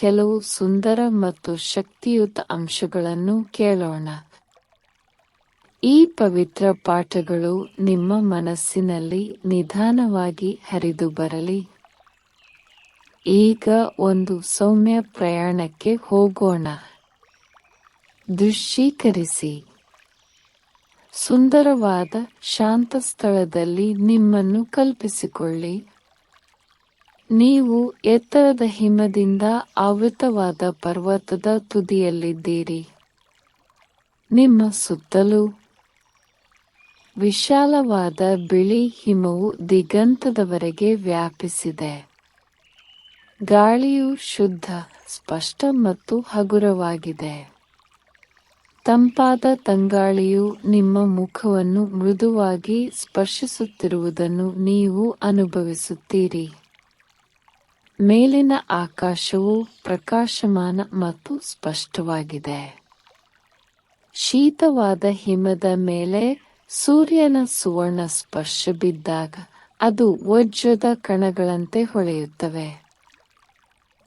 ಕೆಲವು ಸುಂದರ ಮತ್ತು ಶಕ್ತಿಯುತ ಅಂಶಗಳನ್ನು ಕೇಳೋಣ. ಈ ಪವಿತ್ರ ಪಾಠಗಳು ನಿಮ್ಮ ಮನಸ್ಸಿನಲ್ಲಿ ನಿಧಾನವಾಗಿ ಹರಿದು ಬರಲಿ. ಈಗ ಒಂದು ಸೌಮ್ಯ ಪ್ರಯಾಣಕ್ಕೆ ಹೋಗೋಣ. ದೃಶ್ಯೀಕರಿಸಿ. ಸುಂದರವಾದ ಶಾಂತ ಸ್ಥಳದಲ್ಲಿ ನಿಮ್ಮನ್ನು ಕಲ್ಪಿಸಿಕೊಳ್ಳಿ. ನೀವು ಎತ್ತರದ ಹಿಮದಿಂದ ಆವೃತವಾದ ಪರ್ವತದ ತುದಿಯಲ್ಲಿದ್ದೀರಿ. ನಿಮ್ಮ ಸುತ್ತಲೂ ವಿಶಾಲವಾದ ಬಿಳಿ ಹಿಮವು ದಿಗಂತದವರೆಗೆ ವ್ಯಾಪಿಸಿದೆ. ಗಾಳಿಯು ಶುದ್ಧ, ಸ್ಪಷ್ಟ ಮತ್ತು ಹಗುರವಾಗಿದೆ. ತಂಪಾದ ತಂಗಾಳಿಯು ನಿಮ್ಮ ಮುಖವನ್ನು ಮೃದುವಾಗಿ ಸ್ಪರ್ಶಿಸುತ್ತಿರುವುದನ್ನು ನೀವು ಅನುಭವಿಸುತ್ತೀರಿ. ಮೇಲಿನ ಆಕಾಶವು ಪ್ರಕಾಶಮಾನ ಮತ್ತು ಸ್ಪಷ್ಟವಾಗಿದೆ. ಶೀತವಾದ ಹಿಮದ ಮೇಲೆ ಸೂರ್ಯನ ಸುವರ್ಣ ಸ್ಪರ್ಶ ಬಿದ್ದಾಗ ಅದು ವಜ್ರದ ಕಣಗಳಂತೆ ಹೊಳೆಯುತ್ತವೆ.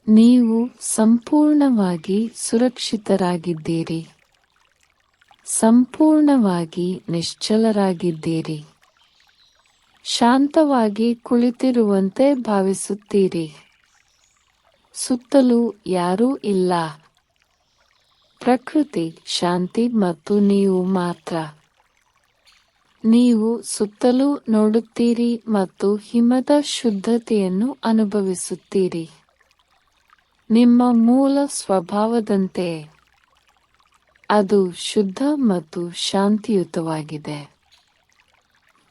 ನೀವು ಸಂಪೂರ್ಣವಾಗಿ ಸುರಕ್ಷಿತರಾಗಿದ್ದೀರಿ. ಸಂಪೂರ್ಣವಾಗಿ ನಿಶ್ಚಲರಾಗಿದ್ದೀರಿ. ಶಾಂತವಾಗಿ ಕುಳಿತಿರುವಂತೆ ಭಾವಿಸುತ್ತೀರಿ. ಸುತ್ತಲೂ ಯಾರೂ ಇಲ್ಲ. ಪ್ರಕೃತಿ, ಶಾಂತಿ ಮತ್ತು ನೀವು ಮಾತ್ರ. ನೀವು ಸುತ್ತಲೂ ನೋಡುತ್ತೀರಿ ಮತ್ತು ಹಿಮದ ಶುದ್ಧತೆಯನ್ನು ಅನುಭವಿಸುತ್ತೀರಿ. ನಿಮ್ಮ ಮೂಲ ಸ್ವಭಾವದಂತೆ. ಅದು ಶುದ್ಧ ಮತ್ತು ಶಾಂತಿಯುತವಾಗಿದೆ.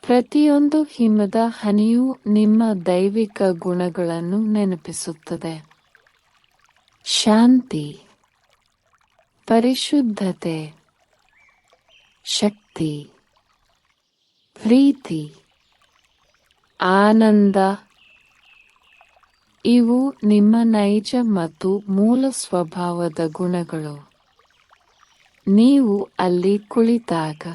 ಪ್ರತಿಯೊಂದು ಹಿಮದ ಹನಿಯು ನಿಮ್ಮ ದೈವಿಕ ಗುಣಗಳನ್ನು ನೆನಪಿಸುತ್ತದೆ. ಶಾಂತಿ, ಪರಿಶುದ್ಧತೆ, ಶಕ್ತಿ, ಪ್ರೀತಿ, ಆನಂದ, ಇವು ನಿಮ್ಮ ನೈಜ ಮತ್ತು ಮೂಲ ಸ್ವಭಾವದ ಗುಣಗಳು. ನೀವು ಅಲ್ಲಿ ಕುಳಿತಾಗ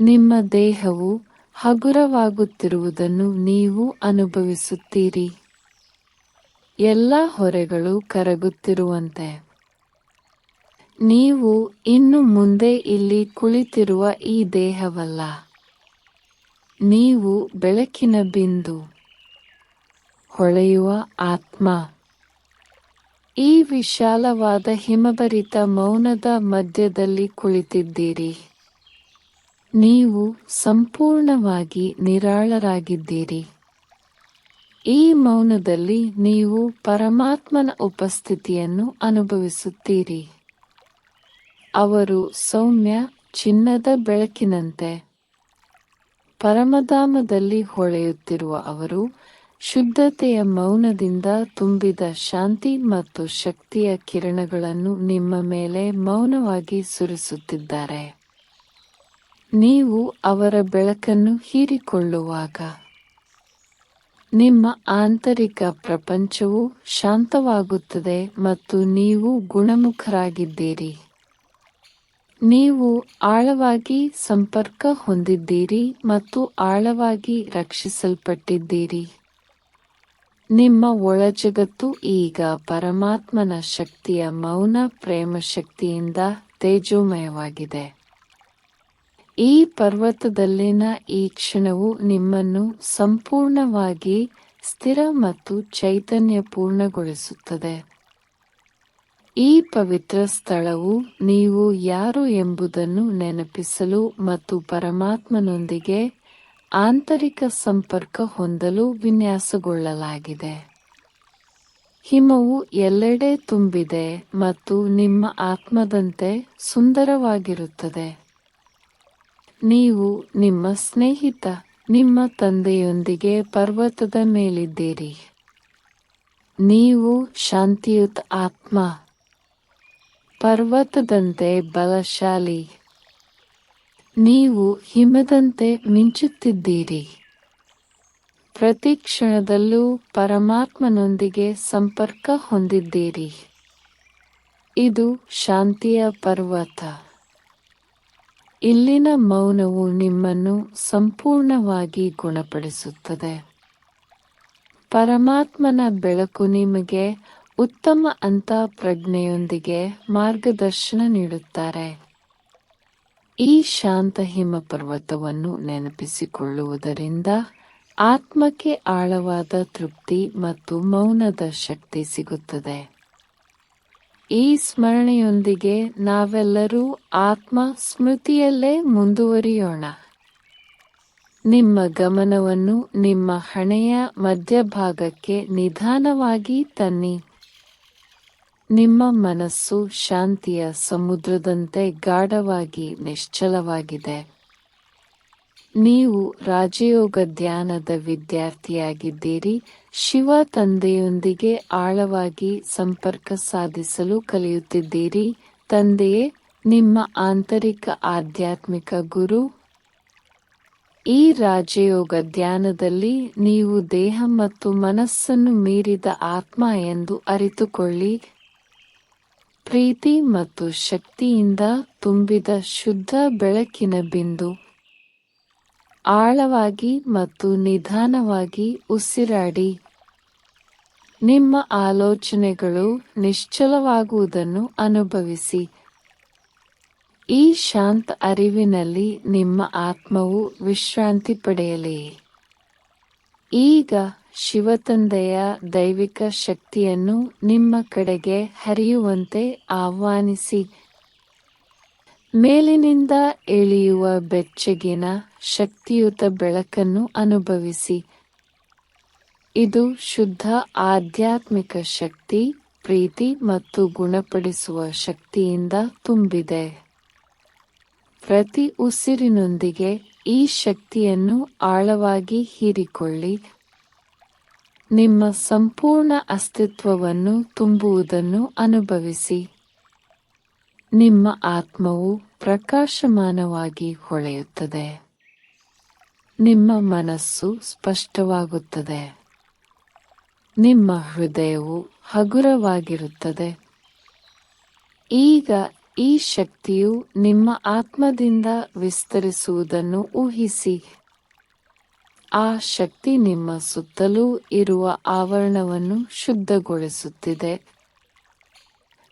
ನಿಮ್ಮ ದೇಹವು ಹಗುರವಾಗುತ್ತಿರುವುದನ್ನು ನೀವು ಅನುಭವಿಸುತ್ತೀರಿ. ಎಲ್ಲ ಹೊರೆಗಳು ಕರಗುತ್ತಿರುವಂತೆ. ನೀವು ಇನ್ನು ಮುಂದೆ ಇಲ್ಲಿ ಕುಳಿತಿರುವ ಈ ದೇಹವಲ್ಲ. ನೀವು ಬೆಳಕಿನ ಬಿಂದು, ಹೊಳೆಯುವ ಆತ್ಮ. ಈ ವಿಶಾಲವಾದ ಹಿಮಭರಿತ ಮೌನದ ಮಧ್ಯದಲ್ಲಿ ಕುಳಿತಿದ್ದೀರಿ. ನೀವು ಸಂಪೂರ್ಣವಾಗಿ ನಿರಾಳರಾಗಿದ್ದೀರಿ. ಈ ಮೌನದಲ್ಲಿ ನೀವು ಪರಮಾತ್ಮನ ಉಪಸ್ಥಿತಿಯನ್ನು ಅನುಭವಿಸುತ್ತೀರಿ. ಅವರು ಸೌಮ್ಯ ಚಿನ್ನದ ಬೆಳಕಿನಂತೆ ಪರಮಧಾಮದಲ್ಲಿ ಹೊಳೆಯುತ್ತಿರುವ ಅವರು ಶುದ್ಧತೆಯ ಮೌನದಿಂದ ತುಂಬಿದ ಶಾಂತಿ ಮತ್ತು ಶಕ್ತಿಯ ಕಿರಣಗಳನ್ನು ನಿಮ್ಮ ಮೇಲೆ ಮೌನವಾಗಿ ಸುರಿಸುತ್ತಿದ್ದಾರೆ. ನೀವು ಅವರ ಬೆಳಕನ್ನು ಹೀರಿಕೊಳ್ಳುವಾಗ ನಿಮ್ಮ ಆಂತರಿಕ ಪ್ರಪಂಚವು ಶಾಂತವಾಗುತ್ತದೆ ಮತ್ತು ನೀವು ಗುಣಮುಖರಾಗಿದ್ದೀರಿ. ನೀವು ಆಳವಾಗಿ ಸಂಪರ್ಕ ಹೊಂದಿದ್ದೀರಿ ಮತ್ತು ಆಳವಾಗಿ ರಕ್ಷಿಸಲ್ಪಟ್ಟಿದ್ದೀರಿ. ನಿಮ್ಮ ಒಳಜಗತ್ತು ಈಗ ಪರಮಾತ್ಮನ ಶಕ್ತಿಯ ಮೌನ ಪ್ರೇಮ ಶಕ್ತಿಯಿಂದ ತೇಜೋಮಯವಾಗಿದೆ. ಈ ಪರ್ವತದಲ್ಲಿನ ಈ ಕ್ಷಣವು ನಿಮ್ಮನ್ನು ಸಂಪೂರ್ಣವಾಗಿ ಸ್ಥಿರ ಮತ್ತು ಚೈತನ್ಯಪೂರ್ಣಗೊಳಿಸುತ್ತದೆ. ಈ ಪವಿತ್ರ ಸ್ಥಳವು ನೀವು ಯಾರು ಎಂಬುದನ್ನು ನೆನಪಿಸಲು ಮತ್ತು ಪರಮಾತ್ಮನೊಂದಿಗೆ ಆಂತರಿಕ ಸಂಪರ್ಕ ಹೊಂದಲು ವಿನ್ಯಾಸಗೊಳ್ಳಲಾಗಿದೆ. ಹಿಮವು ಎಲ್ಲೆಡೆ ತುಂಬಿದೆ ಮತ್ತು ನಿಮ್ಮ ಆತ್ಮದಂತೆ ಸುಂದರವಾಗಿರುತ್ತದೆ. ನೀವು ನಿಮ್ಮ ಸ್ನೇಹಿತ, ನಿಮ್ಮ ತಂದೆಯೊಂದಿಗೆ ಪರ್ವತದ ಮೇಲಿದ್ದೀರಿ. ನೀವು ಶಾಂತಿಯುತ ಆತ್ಮ, ಪರ್ವತದಂತೆ ಬಲಶಾಲಿ. ನೀವು ಹಿಮದಂತೆ ಮಿಂಚುತ್ತಿದ್ದೀರಿ. ಪ್ರತಿ ಕ್ಷಣದಲ್ಲೂ ಪರಮಾತ್ಮನೊಂದಿಗೆ ಸಂಪರ್ಕ ಹೊಂದಿದ್ದೀರಿ. ಇದು ಶಾಂತಿಯ ಪರ್ವತ. ಇಲ್ಲಿನ ಮೌನವು ನಿಮ್ಮನ್ನು ಸಂಪೂರ್ಣವಾಗಿ ಗುಣಪಡಿಸುತ್ತದೆ. ಪರಮಾತ್ಮನ ಬೆಳಕು ನಿಮಗೆ ಉತ್ತಮ ಅಂತ ಪ್ರಜ್ಞೆಯೊಂದಿಗೆ ಮಾರ್ಗದರ್ಶನ ನೀಡುತ್ತಾರೆ. ಈ ಶಾಂತ ಹಿಮ ಪರ್ವತವನ್ನು ನೆನಪಿಸಿಕೊಳ್ಳುವುದರಿಂದ ಆತ್ಮಕ್ಕೆ ಆಳವಾದ ತೃಪ್ತಿ ಮತ್ತು ಮೌನದ ಶಕ್ತಿ ಸಿಗುತ್ತದೆ. ಈ ಸ್ಮರಣೆಯೊಂದಿಗೆ ನಾವೆಲ್ಲರೂ ಆತ್ಮ ಸ್ಮೃತಿಯಲ್ಲೇ ಮುಂದುವರಿಯೋಣ. ನಿಮ್ಮ ಗಮನವನ್ನು ನಿಮ್ಮ ಹಣೆಯ ಮಧ್ಯಭಾಗಕ್ಕೆ ನಿಧಾನವಾಗಿ ತನ್ನಿ. ನಿಮ್ಮ ಮನಸ್ಸು ಶಾಂತಿಯ ಸಮುದ್ರದಂತೆ ಗಾಢವಾಗಿ ನಿಶ್ಚಲವಾಗಿದೆ. ನೀವು ರಾಜಯೋಗ ಧ್ಯಾನದ ವಿದ್ಯಾರ್ಥಿಯಾಗಿದ್ದೀರಿ. ಶಿವ ತಂದೆಯೊಂದಿಗೆ ಆಳವಾಗಿ ಸಂಪರ್ಕ ಸಾಧಿಸಲು ಕಲಿಯುತ್ತಿದ್ದೀರಿ. ತಂದೆಯೇ, ನಿಮ್ಮ ಆಂತರಿಕ ಆಧ್ಯಾತ್ಮಿಕ ಗುರು. ಈ ರಾಜಯೋಗ ಧ್ಯಾನದಲ್ಲಿ ನೀವು ದೇಹ ಮತ್ತು ಮನಸ್ಸನ್ನು ಮೀರಿದ ಆತ್ಮ ಎಂದು ಅರಿತುಕೊಳ್ಳಿ. ಪ್ರೀತಿ ಮತ್ತು ಶಕ್ತಿಯಿಂದ ತುಂಬಿದ ಶುದ್ಧ ಬೆಳಕಿನ ಬಿಂದು. ಆಳವಾಗಿ ಮತ್ತು ನಿಧಾನವಾಗಿ ಉಸಿರಾಡಿ. ನಿಮ್ಮ ಆಲೋಚನೆಗಳು ನಿಶ್ಚಲವಾಗುವುದನ್ನು ಅನುಭವಿಸಿ. ಈ ಶಾಂತ ಅರಿವಿನಲ್ಲಿ ನಿಮ್ಮ ಆತ್ಮವು ವಿಶ್ರಾಂತಿ ಪಡೆಯಲಿ. ಈಗ ಶಿವತಂದೆಯ ದೈವಿಕ ಶಕ್ತಿಯನ್ನು ನಿಮ್ಮ ಕಡೆಗೆ ಹರಿಯುವಂತೆ ಆಹ್ವಾನಿಸಿ. ಮೇಲಿನಿಂದ ಇಳಿಯುವ ಬೆಚ್ಚಗಿನ ಶಕ್ತಿಯುತ ಬೆಳಕನ್ನು ಅನುಭವಿಸಿ. ಇದು ಶುದ್ಧ ಆಧ್ಯಾತ್ಮಿಕ ಶಕ್ತಿ, ಪ್ರೀತಿ ಮತ್ತು ಗುಣಪಡಿಸುವ ಶಕ್ತಿಯಿಂದ ತುಂಬಿದೆ. ಪ್ರತಿ ಉಸಿರಿನೊಂದಿಗೆ ಈ ಶಕ್ತಿಯನ್ನು ಆಳವಾಗಿ ಹೀರಿಕೊಳ್ಳಿ. ನಿಮ್ಮ ಸಂಪೂರ್ಣ ಅಸ್ತಿತ್ವವನ್ನು ತುಂಬುವುದನ್ನು ಅನುಭವಿಸಿ. ನಿಮ್ಮ ಆತ್ಮವು ಪ್ರಕಾಶಮಾನವಾಗಿ ಹೊಳೆಯುತ್ತದೆ. ನಿಮ್ಮ ಮನಸ್ಸು ಸ್ಪಷ್ಟವಾಗುತ್ತದೆ. ನಿಮ್ಮ ಹೃದಯವು ಹಗುರವಾಗಿರುತ್ತದೆ. ಈಗ ಈ ಶಕ್ತಿಯು ನಿಮ್ಮ ಆತ್ಮದಿಂದ ವಿಸ್ತರಿಸುವುದನ್ನು ಊಹಿಸಿ. ಆ ಶಕ್ತಿ ನಿಮ್ಮ ಸುತ್ತಲೂ ಇರುವ ಆವರಣವನ್ನು ಶುದ್ಧಗೊಳಿಸುತ್ತಿದೆ.